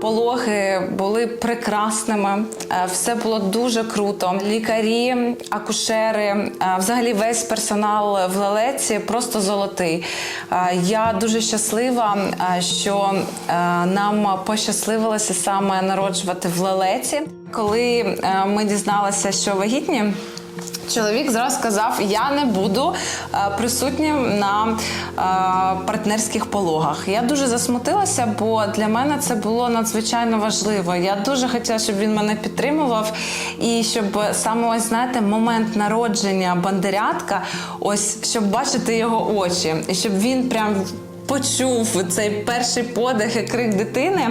Пологи були прекрасними, е, все було дуже круто. Лікарі, акушери, е, взагалі весь персонал в лелеці просто золотий. Е, Я дуже щаслива, що нам пощасливилося саме народжувати в лелеці. Коли ми дізналися, що вагітні. Чоловік зразу сказав: я не буду е, присутнім на е, партнерських пологах. Я дуже засмутилася, бо для мене це було надзвичайно важливо. Я дуже хотіла, щоб він мене підтримував, і щоб саме ось знаєте, момент народження бандерятка, ось щоб бачити його очі, і щоб він прям. Почув цей перший подих і крик дитини,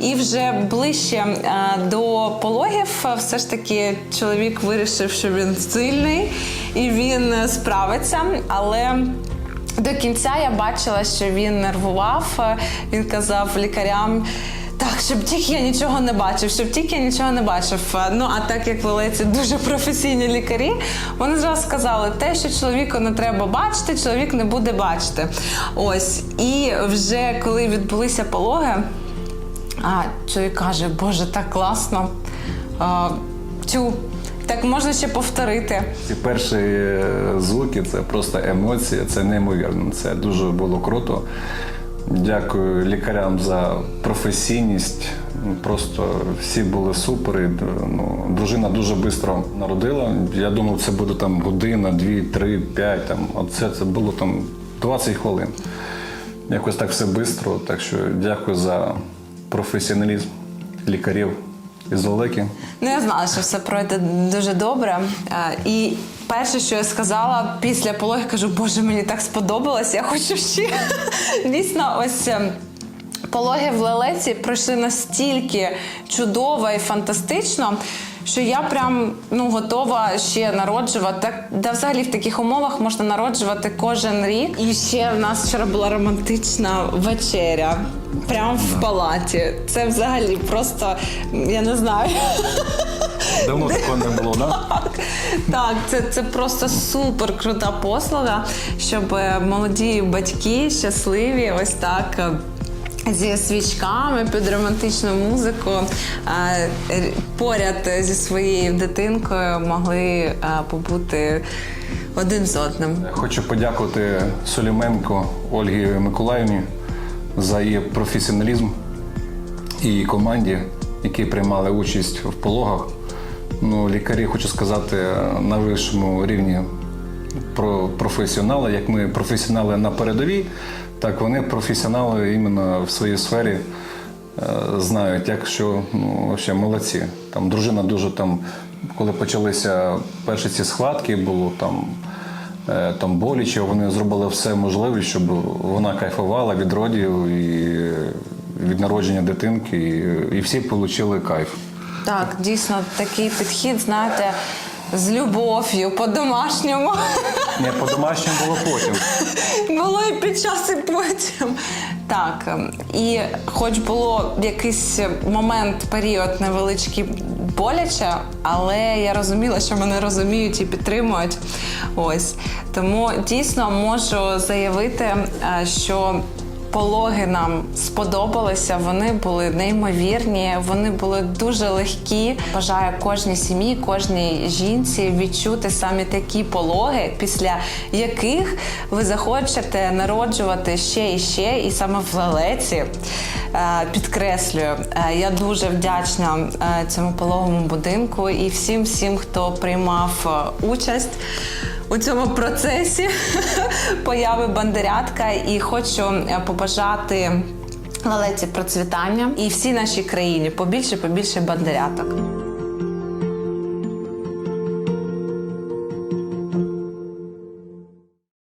і вже ближче е, до пологів, е, все ж таки чоловік вирішив, що він сильний і він справиться. Але до кінця я бачила, що він нервував. Е, Він казав лікарям. Так, щоб тільки я нічого не бачив, щоб тільки я нічого не бачив. Е, Ну а так як велиці дуже професійні лікарі, вони зразу сказали, те, що чоловіку не треба бачити, чоловік не буде бачити. Ось і вже коли відбулися пологи, а чоловік каже: Боже, так класно. А, тю, так можна ще повторити. Ці перші е, звуки це просто емоції, це неймовірно. Це дуже було круто. Дякую лікарям за професійність. Ну, Просто всі були супер. І, ну, дружина дуже швидко народила. Я думав, це буде там година, дві, три, п'ять. Там. Оце це було там 20 хвилин. Якось так все швидко. Так що дякую за професіоналізм лікарів із Олеки. Ну, я знала, що все пройде дуже добре. Е, І перше, що я сказала після пологи, кажу, боже, мені так сподобалось, я хочу ще. Дійсно, ось. е, Пологи в лелеці пройшли настільки чудово і фантастично, що я прям ну готова ще народжувати. Да, взагалі в таких умовах можна народжувати кожен рік. І ще в нас вчора була романтична вечеря. Прямо в палаті. Це взагалі просто я не знаю. Давно такого не було, так? Так, так, це, це просто супер крута послуга, щоб е, молоді батьки щасливі, ось так. Зі свічками під романтичну музику поряд зі своєю дитинкою могли побути один з одним. Хочу подякувати Соліменко Ольгі Миколаївні за її професіоналізм і команді, які приймали участь в пологах. Ну, лікарі, хочу сказати, на вищому рівні про професіонали. Як ми професіонали на передовій, так вони професіонали іменно в своїй сфері. е, Знають, як що ну, ще молодці. Там дружина дуже там, коли почалися перші ці схватки, було там е, там боляче, вони зробили все можливе, щоб вона кайфувала від родів і від народження дитинки, і, всі отримали кайф. Так, дійсно такий підхід, знаєте, з любов'ю, по-домашньому. Не по-домашньому було потім. Було і під час, і потім. Так, ем, і хоч було якийсь момент, період невеличкий боляче, але я розуміла, що мене розуміють і підтримують. Ось тому дійсно можу заявити, е, що. Пологи нам сподобалися, вони були неймовірні, вони були дуже легкі. Бажаю кожній сім'ї, кожній жінці відчути саме такі пологи, після яких ви захочете народжувати ще і ще, і саме в лелеці. Е, Підкреслюю, е, я дуже вдячна е, цьому пологовому будинку і всім, всім, хто приймав участь у цьому процесі появи бандерятка і хочу е, побажати лалеці процвітання і всій нашій країні побільше побільше бандеряток.